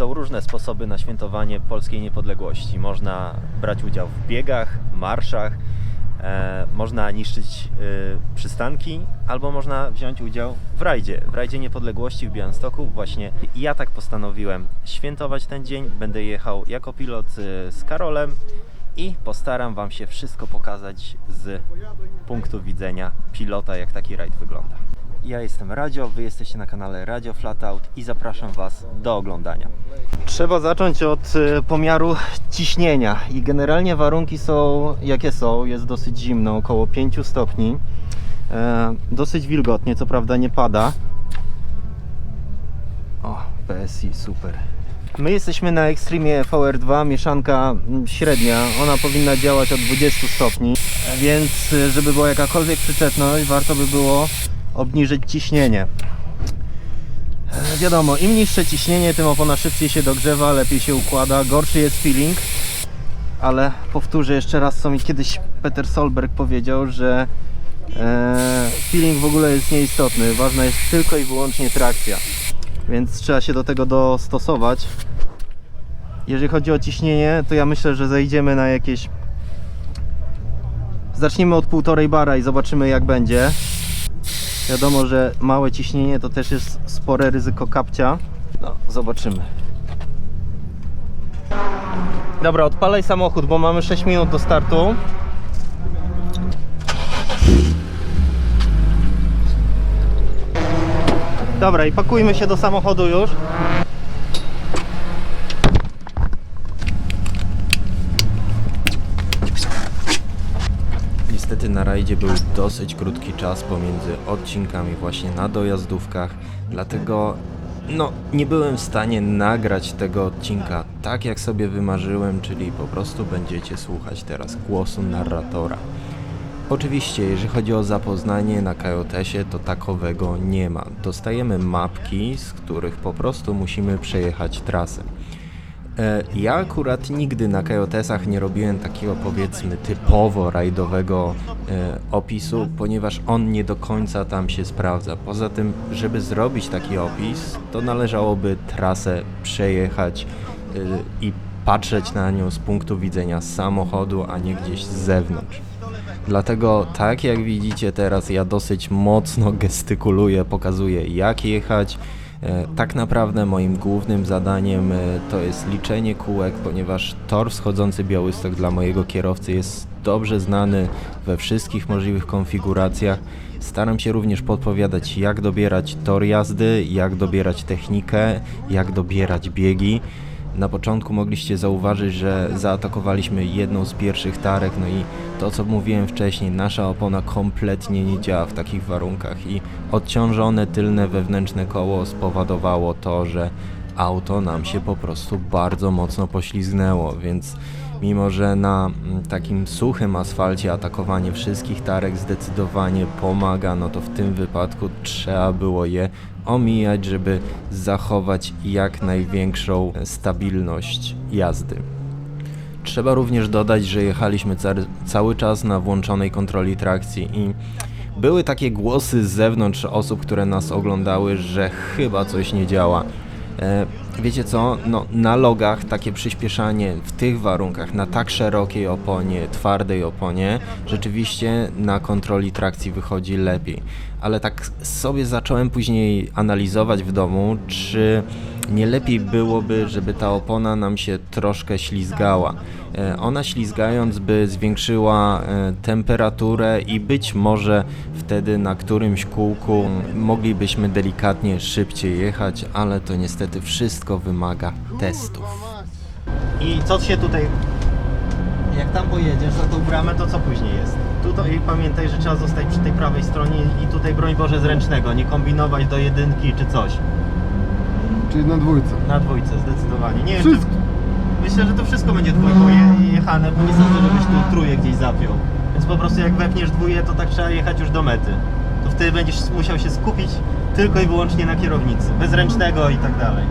Są różne sposoby na świętowanie polskiej niepodległości. Można brać udział w biegach, marszach, e, można niszczyć e, przystanki, albo można wziąć udział w rajdzie, w rajdzie niepodległości w Białymstoku. Właśnie ja tak postanowiłem świętować ten dzień. Będę jechał jako pilot e, z Karolem i postaram Wam się wszystko pokazać z punktu widzenia pilota, jak taki rajd wygląda. Ja jestem Radio, Wy jesteście na kanale Radio Flatout i zapraszam Was do oglądania. Trzeba zacząć od e, pomiaru ciśnienia i generalnie warunki są jakie są. Jest dosyć zimno, około 5 stopni. E, dosyć wilgotnie, co prawda nie pada. O, PSI, super. My jesteśmy na Extreme VR2, mieszanka mm, średnia. Ona powinna działać od 20 stopni, więc y, żeby była jakakolwiek przyczepność, warto by było obniżyć ciśnienie. E, Wiadomo, im niższe ciśnienie, tym opona szybciej się dogrzewa, lepiej się układa, gorszy jest feeling. Ale powtórzę jeszcze raz, co mi kiedyś Peter Solberg powiedział, że e, feeling w ogóle jest nieistotny. Ważna jest tylko i wyłącznie trakcja więc trzeba się do tego dostosować. Jeżeli chodzi o ciśnienie, to ja myślę, że zejdziemy na jakieś. Zacznijmy od półtorej bara i zobaczymy, jak będzie. Wiadomo, że małe ciśnienie to też jest spore ryzyko kapcia. No, zobaczymy. Dobra, odpalaj samochód, bo mamy 6 minut do startu. Dobra, i pakujmy się do samochodu już. Niestety na rajdzie był dosyć krótki czas pomiędzy odcinkami właśnie na dojazdówkach, dlatego no nie byłem w stanie nagrać tego odcinka tak jak sobie wymarzyłem, czyli po prostu będziecie słuchać teraz głosu narratora. Oczywiście, jeżeli chodzi o zapoznanie na KJS-ie, to takowego nie ma. Dostajemy mapki, z których po prostu musimy przejechać trasę. E, Ja akurat nigdy na KJS-ach nie robiłem takiego powiedzmy typowo rajdowego e, opisu, ponieważ on nie do końca tam się sprawdza. Poza tym, żeby zrobić taki opis, to należałoby trasę przejechać e, i patrzeć na nią z punktu widzenia samochodu, a nie gdzieś z zewnątrz. Dlatego, tak jak widzicie teraz, ja dosyć mocno gestykuluję, pokazuję jak jechać. E, Tak naprawdę moim głównym zadaniem e, to jest liczenie kółek, ponieważ tor wschodzący Białystok dla mojego kierowcy jest dobrze znany we wszystkich możliwych konfiguracjach. Staram się również podpowiadać jak dobierać tor jazdy, jak dobierać technikę, jak dobierać biegi. Na początku mogliście zauważyć, że zaatakowaliśmy jedną z pierwszych tarek, no i to co mówiłem wcześniej, nasza opona kompletnie nie działa w takich warunkach i odciążone tylne wewnętrzne koło spowodowało to, że auto nam się po prostu bardzo mocno poślizgnęło, więc mimo, że na mm, takim suchym asfalcie atakowanie wszystkich tarek zdecydowanie pomaga, no to w tym wypadku trzeba było je omijać, żeby zachować jak największą stabilność jazdy. Trzeba również dodać, że jechaliśmy ca- cały czas na włączonej kontroli trakcji i były takie głosy z zewnątrz osób, które nas oglądały, że chyba coś nie działa. Wiecie co? No, na logach takie przyspieszanie w tych warunkach, na tak szerokiej oponie, twardej oponie, rzeczywiście na kontroli trakcji wychodzi lepiej. Ale tak sobie zacząłem później analizować w domu, czy nie lepiej byłoby, żeby ta opona nam się troszkę ślizgała. E, Ona ślizgając by zwiększyła e, temperaturę i być może wtedy na którymś kółku moglibyśmy delikatnie szybciej jechać, ale to niestety wszystko wymaga testów. I co się tutaj... Jak tam pojedziesz za tą bramę, to co później jest? Tutaj pamiętaj, że trzeba zostać przy tej prawej stronie i tutaj broń Boże zręcznego, nie kombinować do jedynki czy coś. Czyli na dwójce. Na dwójce zdecydowanie. Nie wiem, Wszystko. czy... Myślę, że to wszystko będzie dwójką je, jechane, bo nie sądzę, żebyś tu trójkę gdzieś zapiął. Więc po prostu jak wepniesz dwóje, to tak trzeba jechać już do mety. To wtedy będziesz musiał się skupić tylko i wyłącznie na kierownicy. Bez ręcznego i tak dalej.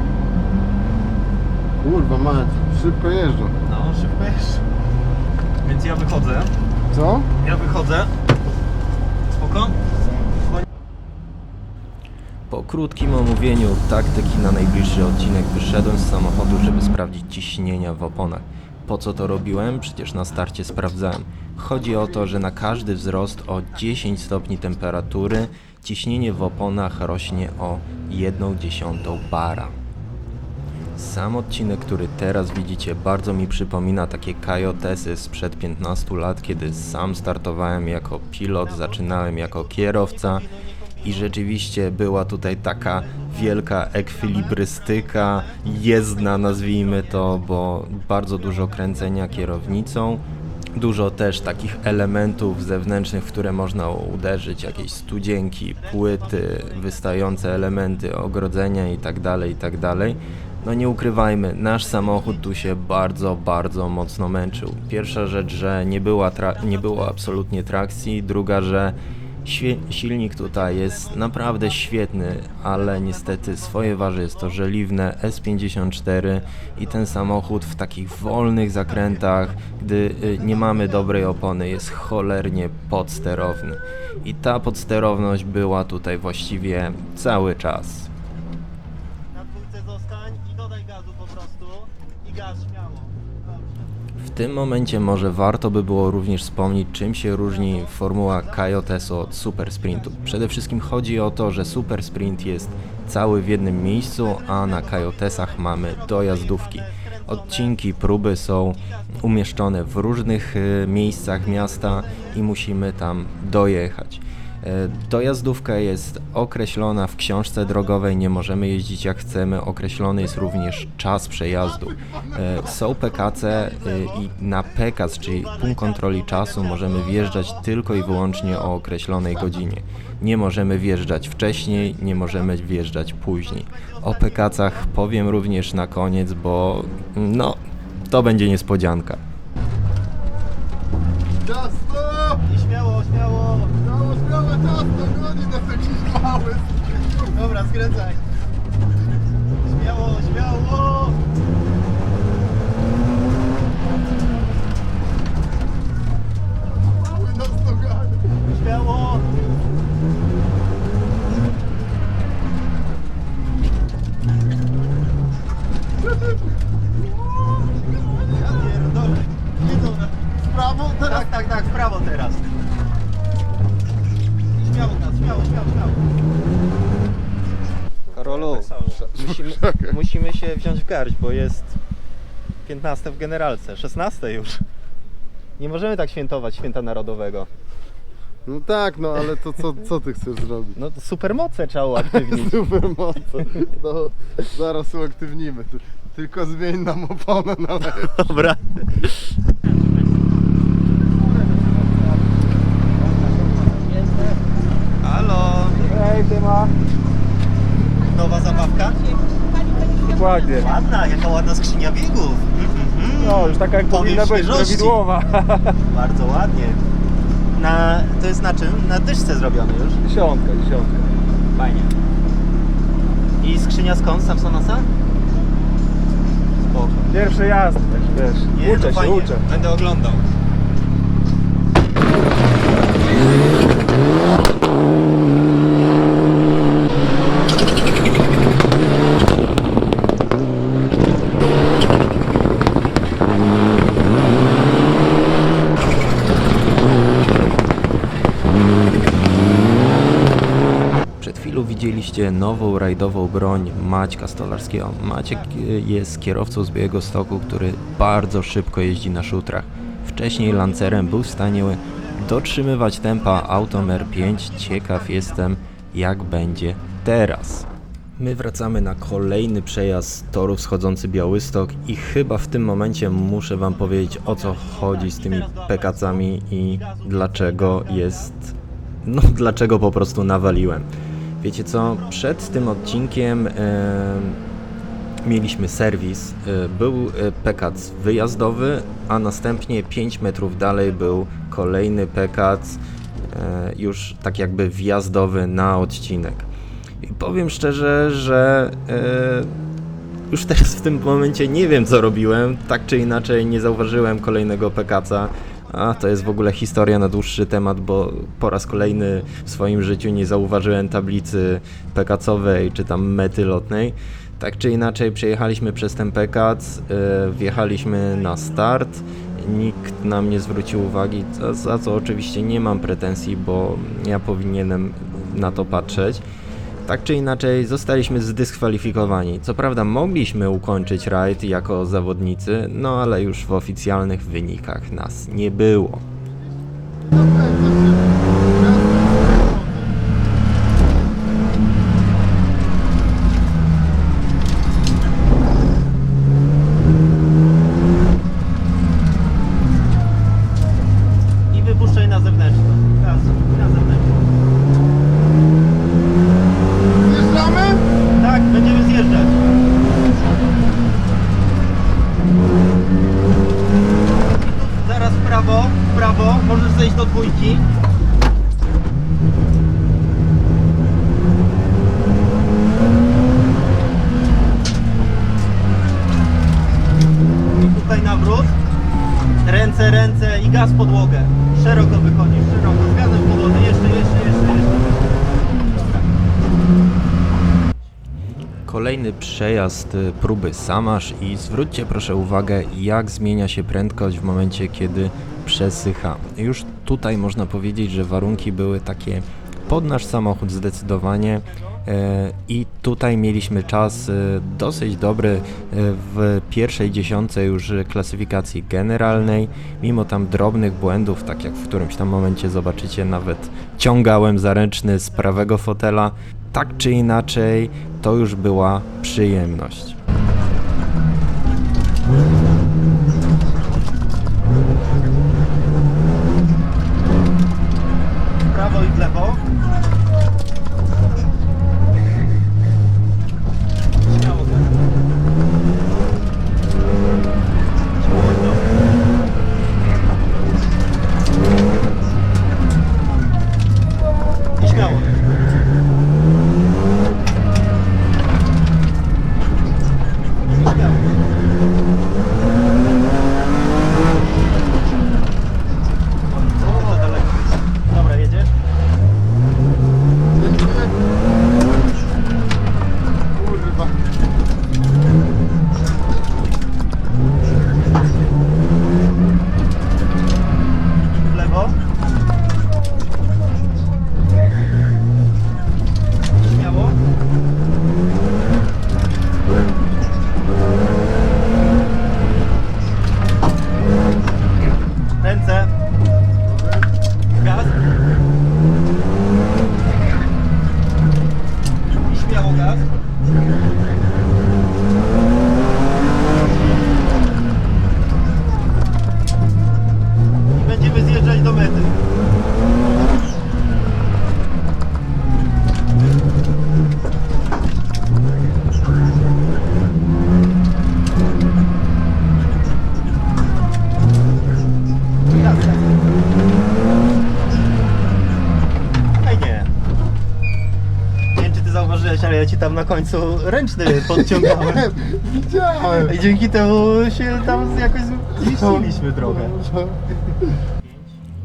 Kurwa mać, szybko jeżdżą. No, szybko jeszcze. Więc ja wychodzę. Co? Ja wychodzę. Spoko? Po Po krótkim omówieniu taktyki na najbliższy odcinek wyszedłem z samochodu, żeby sprawdzić ciśnienia w oponach. Po co to robiłem? Przecież na starcie sprawdzałem. Chodzi o to, że na każdy wzrost o 10 stopni temperatury ciśnienie w oponach rośnie o 1,1 bara. Sam odcinek, który teraz widzicie, bardzo mi przypomina takie kajotesy sprzed 15 lat, kiedy sam startowałem jako pilot, zaczynałem jako kierowca i rzeczywiście była tutaj taka wielka ekwilibrystyka, jezdna nazwijmy to, bo bardzo dużo kręcenia kierownicą, dużo też takich elementów zewnętrznych, w które można uderzyć, jakieś studzienki, płyty, wystające elementy, ogrodzenia itd., itd. No nie ukrywajmy, nasz samochód tu się bardzo, bardzo mocno męczył. Pierwsza rzecz, że nie, była nie było absolutnie trakcji, druga, że silnik tutaj jest naprawdę świetny, ale niestety swoje waży jest to żeliwne S54 i ten samochód w takich wolnych zakrętach, gdy y, nie mamy dobrej opony, jest cholernie podsterowny. I ta podsterowność była tutaj właściwie cały czas. Na dwójce zostań i dodaj gazu po prostu. I gaz śmiało. Dobrze. W tym momencie może warto by było również wspomnieć, czym się różni formuła Coyotesu od Super Sprintu. Przede wszystkim chodzi o to, że Super Sprint jest cały w jednym miejscu, a na Coyotesach mamy dojazdówki. Odcinki, próby są umieszczone w różnych e, miejscach miasta i musimy tam dojechać. E, Dojazdówka jest określona w książce drogowej, nie możemy jeździć jak chcemy, określony jest również czas przejazdu. E, Są PKC e, i na PKC, czyli punkt kontroli czasu, możemy wjeżdżać tylko i wyłącznie o określonej godzinie. Nie możemy wjeżdżać wcześniej, nie możemy wjeżdżać później. O PKC-ach powiem również na koniec, bo no, to będzie niespodzianka. Ciasto! I śmiało, śmiało. Śmiało, ciasto! Goni nas jakiś mały! Dobra, skręcaj. Śmiało, śmiało. Mały nas dogania! Śmiało. Ja pierdolę. Jedzą na... W prawo teraz? Tak, tak, tak, w prawo teraz. Śmiało gaz, śmiało, śmiało, śmiało. Karolu, musimy, musimy się wziąć w garść, bo jest 15 w generalce, 16 już. Nie możemy tak świętować święta narodowego. No tak, no ale to co, co ty chcesz zrobić? No to supermoce trzeba uaktywnić. Super moce. No, zaraz uaktywnimy. Ty- Tylko zmień nam oponę na lewo. Dobra. Halo, Hej, ty ma. nowa zabawka? Dokładnie. Ładna, jaka ładna skrzynia biegów. Mhm. No, już taka jak powinna być, świeżości. prawidłowa. Bardzo ładnie. Na, to jest na czym? Na dyszce zrobione już. Dziesiątka, dziesiątka. Fajnie. I skrzynia skąd? Samsonasa? Spoko. Pierwsze jazdy, też wiesz. Nie, uczę no się, fajnie. uczę. Będę oglądał. Przed chwilą widzieliście nową rajdową broń Maćka Stolarskiego. Maciek y, jest kierowcą z Białego Stoku, który bardzo szybko jeździ na szutrach. Wcześniej Lancerem był w stanie dotrzymywać tempa autem R5. Ciekaw jestem, jak będzie teraz. My wracamy na kolejny przejazd toru wschodzący Białystok i chyba w tym momencie muszę wam powiedzieć o co chodzi z tymi pekacami i dlaczego jest no dlaczego po prostu nawaliłem. Wiecie co, przed tym odcinkiem em, mieliśmy serwis, e, był e, pekac wyjazdowy, a następnie 5 metrów dalej był kolejny pekac e, już tak jakby wjazdowy na odcinek. I powiem szczerze, że e, już teraz w tym momencie nie wiem co robiłem, tak czy inaczej nie zauważyłem kolejnego pekaca, A to jest w ogóle historia na dłuższy temat, bo po raz kolejny w swoim życiu nie zauważyłem tablicy pekacowej czy tam mety lotnej. Tak czy inaczej przejechaliśmy przez ten pekac, yy, wjechaliśmy na start. Nikt nam nie zwrócił uwagi, za co oczywiście nie mam pretensji, bo ja powinienem na to patrzeć. Tak czy inaczej zostaliśmy zdyskwalifikowani. Co prawda mogliśmy ukończyć rajd jako zawodnicy, no ale już w oficjalnych wynikach nas nie było. I wypuszczaj na zewnętrzną. Gaz, na zewnętrzną. Zjeżdżamy? Tak, będziemy zjeżdżać. I tu zaraz w prawo, w prawo, możesz zejść do dwójki. I tutaj nawrót. Ręce, ręce i gaz w podłogę. Szeroko wychodzisz, szeroko, z gazem w podłogę. Jeszcze, jeszcze, jeszcze, jeszcze. Kolejny przejazd y, próby Samasz i zwróćcie proszę uwagę jak zmienia się prędkość w momencie kiedy przesycha. Już tutaj można powiedzieć, że warunki były takie pod nasz samochód zdecydowanie i tutaj mieliśmy czas e, dosyć dobry e, w pierwszej dziesiątce już klasyfikacji generalnej, mimo tam drobnych błędów, tak jak w którymś tam momencie zobaczycie, nawet ciągałem zaręczny z prawego fotela, tak czy inaczej to już była przyjemność. Ale ja ci tam na końcu ręczny podciągałem. Widziałem. I dzięki temu się tam jakoś zmieściliśmy trochę.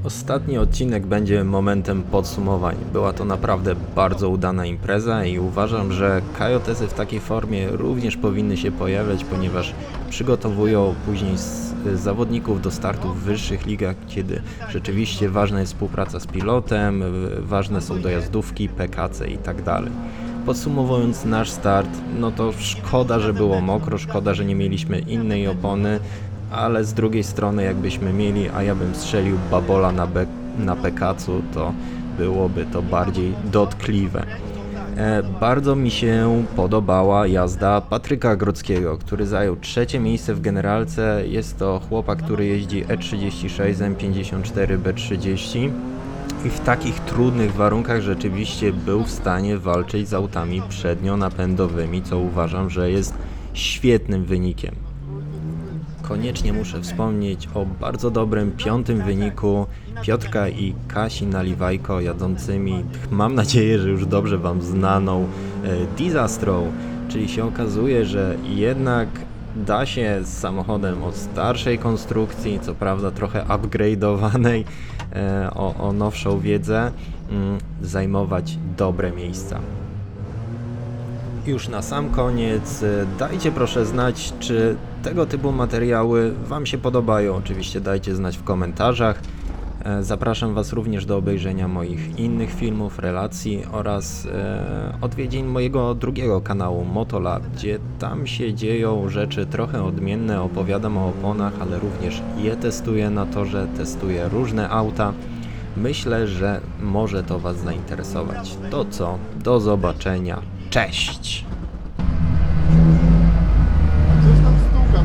Ostatni odcinek będzie momentem podsumowań. Była to naprawdę bardzo udana impreza i uważam, że kajotesy w takiej formie również powinny się pojawiać, ponieważ przygotowują później s- zawodników do startu w wyższych ligach, kiedy rzeczywiście ważna jest współpraca z pilotem, w- ważne są dojazdówki, PKC i tak dalej. Podsumowując nasz start, no to szkoda, że było mokro, szkoda, że nie mieliśmy innej opony, ale z drugiej strony jakbyśmy mieli, a ja bym strzelił babola na, be- na pekacu, to byłoby to bardziej dotkliwe. E, bardzo mi się podobała jazda Patryka Grodzkiego, który zajął trzecie miejsce w generalce. Jest to chłopak, który jeździ E E36 M54 B30 i w takich trudnych warunkach rzeczywiście był w stanie walczyć z autami przednio-napędowymi, co uważam, że jest świetnym wynikiem. Koniecznie muszę wspomnieć o bardzo dobrym piątym wyniku Piotrka i Kasi Naliwajko jadącymi, mam nadzieję, że już dobrze Wam znaną, e, Disastrą, czyli się okazuje, że jednak da się z samochodem o starszej konstrukcji, co prawda trochę upgrade'owanej o, o nowszą wiedzę, mm, zajmować dobre miejsca. Już na sam koniec, e, dajcie proszę znać, czy tego typu materiały Wam się podobają. Oczywiście dajcie znać w komentarzach. E, Zapraszam Was również do obejrzenia moich innych filmów, relacji oraz e, odwiedzin mojego drugiego kanału Motolab, gdzie tam się dzieją rzeczy trochę odmienne. Opowiadam o oponach, ale również je testuję na torze, testuję różne auta. Myślę, że może to Was zainteresować. To co? Do zobaczenia. Cześć! Coś tam stuka